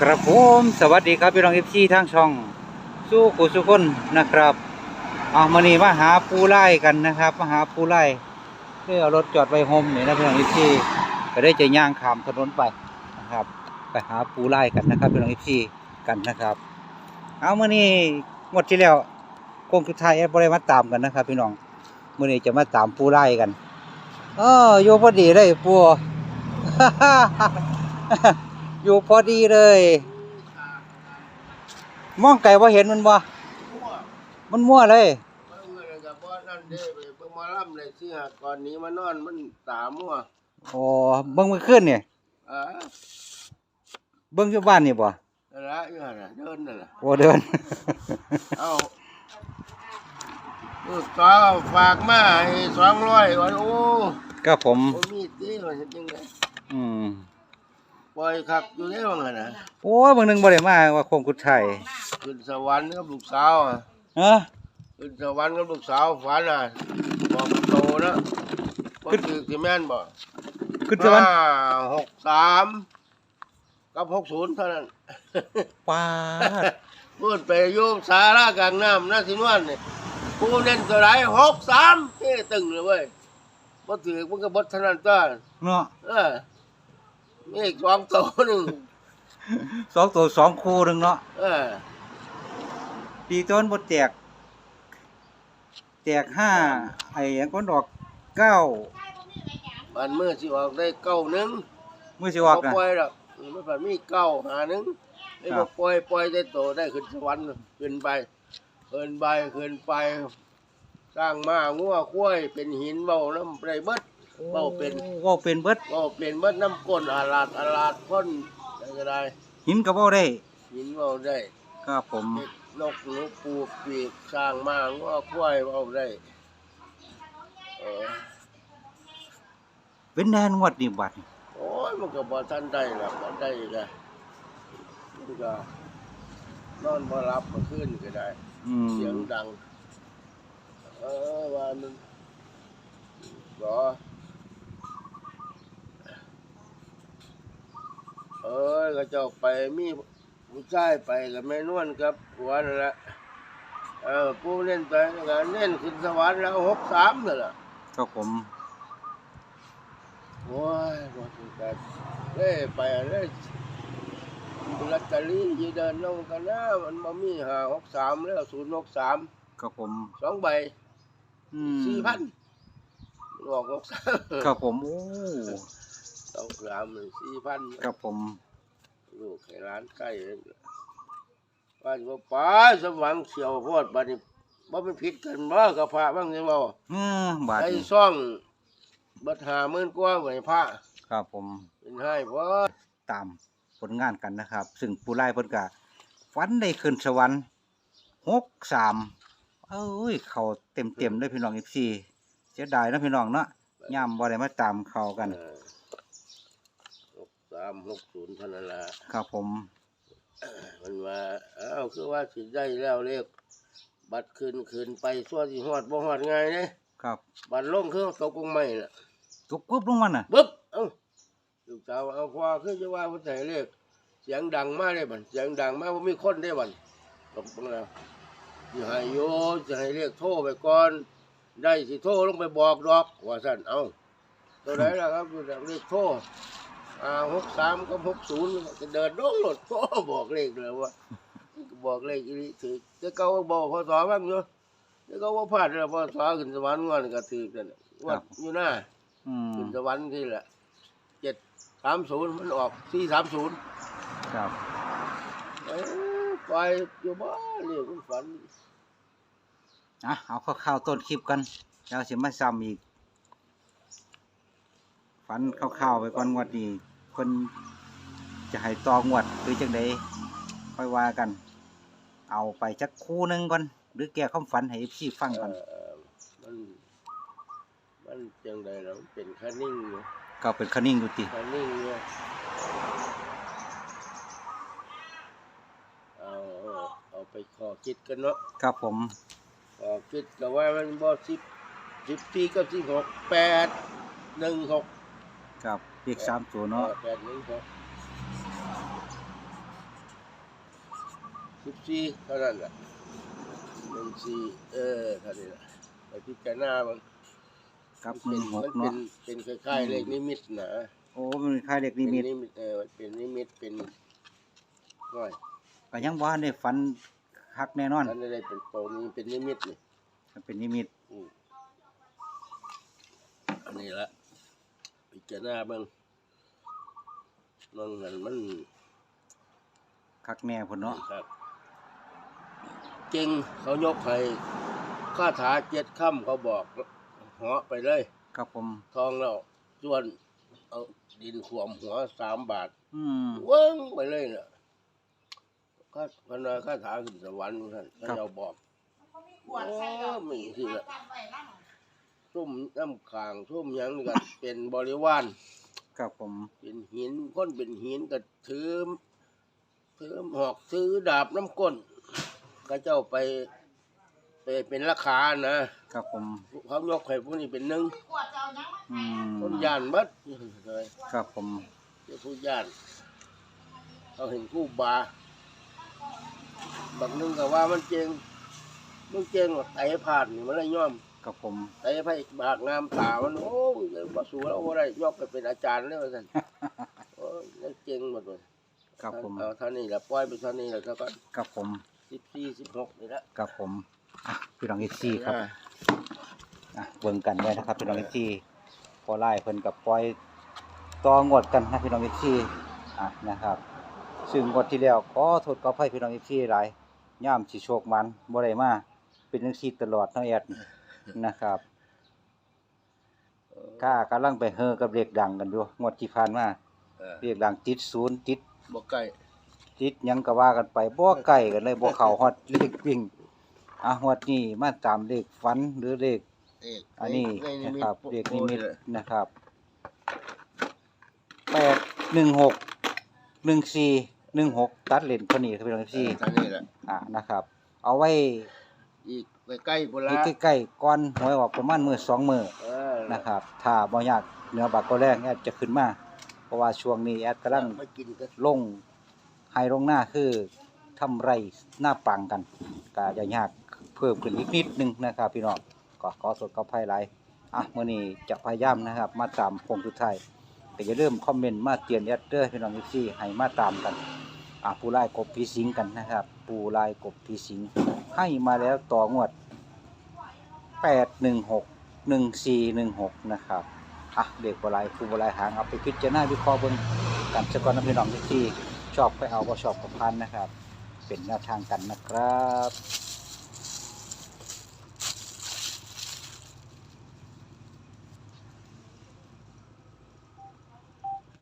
กระผมสวัสดีครับพี่น้องเอฟซีทางช่อง สู้กุสุคนนะครับเอามานี่มาหาปูไล่กันนะครับมาหาปูไล่เพื่อเอารถจอดไว้โฮมนี่นะพี่น้องเอฟซีก็ได้จะย่างขามถนนไปนะครับ ไปหาปูไล่กันนะครับพี่น้องเอฟซีกันนะครับ เอามานี่หมดที่แล้วคงคือไทยแอปบริมาตามกันนะครับ พี่น้องมื่อนี้จะมาตามปูไล่กันเอออยู่พอดีเลยปู อยู่พอดีเลย มองไก่ว่าเห็นมันบ่มันมั่วเลยเบิ่งเงินกับบ่นั่นเด้ไปเบิ่งหมาล่ำเลยสิฮะก่อนนี้มานอนมันตามั่วโอ้เบิ่งมันขึ้นเนี่ยอ่าเบิ่งอยู่บ้านนี่บ่นั่นละอยู่หั่นน่ะเดินนั่นล่ะโอ้เดิน เอ้าลูกสาวฝากมาให้200วันโอ้ก็ผม บ่มีติว่าเฮ็ดจังได๋อืม ปล่อยคักอยู่เด้ว่างั้นน่ะโอ้ยบางหนึงบ่ได้มาว่าคงกุดไทยขึ้นสวรรค์กับลูกสาวอะเอ้อ ขึ้นสวรรค์กับลูกสาวฝันน่ะบอกโตนะบ่ถือสิแม่นบ่ขึ้นสวรรค์ห้าหกสามกับหกศูนย์เท่านั้น ปาด พูดไปอยุสาระกลางน้ำน่าสินวันนี่กูเน้นตัวไหนหกสามเฮ้ตึงเลยเว้ยบ่ถือมันก็บดเท่านั้นตัวเนาะเออ มีอีกสองตัวหนึ่งสองตัวสองคู่หนึงเนาะเออปีต้นบ่แตกแตกห้าไอ้หยังก็ดอกเก้าบันเมื่อสิออกได้เก้าหนึ่งมื้อสิออกบ่น่ะปล่อยหรอกมันแบบมีเก้าหาหนึ่งไอ้ครับ่บ ปล่อยปล่อยได้โตได้ขึ้นสวรรค์ขึ้นไปขึ้นไปขึ้นไป สร้างมางัวคุ้ยเป็นหินเบาน้ำไรเบิด เว้าเป็น เว้าเป็นเบิดก็เป็นเบิดน้ำก้นอาลาดอาลาดพ่นได้ก็ได้หินก็เว้าได้ หินเบาได้ครับผมเห็ดนกหนูปูปีกสร้างมางัวคุ้ยเบาได้เออเป็นแนนงวดนี่บัดนี่โอ้ยมันก็บ่ทันได้หรอกบ่ได้ก็มันก็นอนบ่หลับเมื่อคืนก็ได้ อืมเสียงดัง เออว่ามันร เออก็เจ้าไปมีผู้ชายไปกับแม่นวลกับหัวนั่นแหละเออผู้เล่นไปก็เล่นขึ้นสวรรค์แล้วหกสามนั่นแหละครับผมโอ้ยบ่ถึงกันเล่ไปเล่ลอตเตอรี่อยืเดินลงกันนะมันบ่มีห้าหกสามแล้วศูนย์หกสามครับผมสองใบอืมสี่พันหลอกหกสามครับผมโอ้ สองสามสี่พันครับผมลูกให้ร้านใกล้เลยว่าสิว่าป้าสมหวังเขียวโพดบัดนี้บ่เป็นผิดกันบ่กับพระบ้างยังบ่เออบาดไอ้นี่ซ่องบัดหาหมื่นกว่าไว้พระครับผม เป็นให้บ่ตามผลงานกันนะครับ ซึ่งผู้ไล่เพิ่นก็ฟันได้ขึ้นสวรรค์หกสามเอ้ย เขาเต็มเต็มๆเลยพี่น้องอีกสี่เสียดายเนาะพี่น้องเนาะย่ำบ่ได้มาตามเขากัน เออหกสามหกศูนย์เท่านั้นล่ะครับผม มันว่าเอ้าคือว่าสิได้แล้วเลขบัตรคืนคืนไปซั่วสิฮอดบ่ฮอดง่ายเด้ครับบัตรลงคือตกลงไม่น่ะตุกปุ๊บลงมันน่ะปึ๊บเอ้าลูกสาวเอาพอคือจะว่าผู้ใส่เลขเสียงดังมากเลยบัดเสียงดังมากว่ามีคนได้บัดตกลงแล้วสิให้โยจะให้เลขโทรไปก่อน ได้สิโทรลงไปบอกดอกว่าสั่นเอ้าตัวไหนล่ะครับอยู่เลขโทร อ่าหกสามกับหกศูนย์จะเดินลงรถโทรบอกเลขเลยว่าบอกเลขอีนี้ถือจะเก้าบอกพอสอบ้างอยู่จะเก้าว่าพลาดแล้วพอสอขึ้นสวรรค์งอนก็ถือกันน่ะงวัดอยู่หน้าอืมขึ้นสวรรค์ที่แหละเจ็ดสามศูนย์มันออกสี่สามศูนย์ครับไปอยู่บ้านเรียกมันฝัน อะเอาข้าวๆต้นคลิปกันแล้วสิมาซ้ำอีก ฟันข้าวๆไปก่อนงวดนี้เพิ่นจะให้ต่องวดหรือจังไดค่อยว่ากัน เอาไปจักคู่หนึงก่อน หรือแก้ความฝันให้พี่ฟังก่อนเอ่อมัน มันจังใดแล้วมันเป็นคันนิ่งอยู่ก็เป็นคันนิ่งอยู่ติคันนิ่งอยู่เอาเอาเอาไปขอคิดกันเนาะครับผม ขอคิดก็ว่ามันบ่สิบสิบสี่กับสิบหกแปดหนึ่งหก ครับเลขสามตัวเนาะแปดหนึ่งหกสิบสี่เท่านั้นแหละหนึ่งสี่เออเท่านี้แหละไปพิจารณามันกับหเป็นึ่นงหมักนเป็นเนาะเป็นคล้ายๆเลขนิมิตนะโอ้มันเป็นค่ายเด็กนิมิตเป็นนิมิตเออมันเป็นนิมิตเป็นน้อยก็ยังว่าได้ฝันคักแน่นอนอันนี้ได้เป็นโตนี้เป็นนิมิตนี่มันเป็นนิมิตอืมอันนี้ละพิ จารณาเบิ่งมันนั่นมันคักแน่พุ่นเนาะครับเก่งเขายกให้คาถาเจ็ดค่ำเขาบอกเหาะไปเลย ครับผม ทองแล้วส่วนเอาดินขวมหัวสามบาทอืมเวิ้งไปเลยน่ะก็พนาคาถาขึ้นสวรรค์ท่านเขาเจ้าบอก ขวดใส่ดอกโอ้มีสิล่ะจำไว้ล่ะ ซุ่มน้ำขางซุ่มหยังนี่ก็ เป็นบริวารครับผม เป็นหินคนเป็นหินก็ถือถือหอกถือดาบน้ำก้นก็เจ้าไป ไปเป็นราคานะครับผม เขายกให้พวกนี้เป็นหนึ่งขวดจะเอายังมาอืมคนย่านบัดเลยครับผม เจ้าผู้ย่านเขาเห็นคู่บาบางนึงก็ว่ามันเจงมันเจงหรอกไต่ผ่านนี่มันเลยย่อม ครับผมไต่ไผ่บากงามตามันโอ้ยบ่สู้แล้วบ่ได้ยกไปเป็นอาจารย์เลยว่าซั่นโอ้ยยังเจงหมดเลยครับผมเอาเท่านี้แหละปล่อยไปเท่านี้แหละครับครับผมสิบสี่สิบหกนี่ละครับผมอะพี่น้องอีซี่ครับอะเบิ่งกันไว้นะครับพี่น้องอีซี่พอไล่เพิ่นกับปล่อยต่องวดกันนะพี่น้องอีซี่อะนะครับซึ่งงวดที่แล้วขอโทษขออภัยพี่น้องอีซี่หลายย่ามสิโชคมันบ่ได้มาเป็นจังซี่ตลอดเนาะแอด นะครับก้ากำลังไปเฮอกับเด็กดังกันอยู่งวดที่ผ่านมาเออเด็กดังติดศูนย์ติดบ่ใกล้ติดหยังก็ว่ากันไปบ่ใกล้กันเลยบ่เข้าฮอดเลขวิ่งอะงวดนี้มาตามเลขฝันหรือเลข เอกอันนี้ในนะมิตครับโอ้เลขนิมิตโอ้ยนะครับแปดหนึ่งหกหนึ่งสี่หนึ่งหกตัดเลนคนนี้ครับพี่น้องเอพี่อเท่านี้แหละอ่านะครับ เอาไว้ อีกใกล้ๆพุ่นละที่ใกล้ๆก่อนหวยออกประมาณมื้อสองมื้อเออนะครับ ถ้าบ่ยากเหนือบักก็แรงแอดจะขึ้นมา เพราะว่าช่วงนี้แอดกำลังมากินกันลงไฮลงหน้าคือทำไรหน้าปังกันก็จะยากเพิ่มขึ้นอีกนิดนึงนะครับ พี่น้องก็ขอสดกับไพ่ไรอะมื่อนี้จะพยายามนะครับ มาตามโคงสุดท้ายแต่อย่าลืมคอมเมนต์มาเตือนแอดเดอร์พี่น้องที่ให้มาตามกันอะปูไล่กบผีสิงกันนะครับปูไล่กบผีสิง ให้มาแล้วต่องวดแปดหนึ่งหกหนึ่งสี่หนึ่งหกนะครับ อะเด็กบอลายปูบอลายหางเอาไปพิจารณาวิเคราะห์บนกันสกอนนะพี่น้องที่ชอบไปเอาก็ชอบกับพันนะครับ เป็นแนวทางกันนะครับ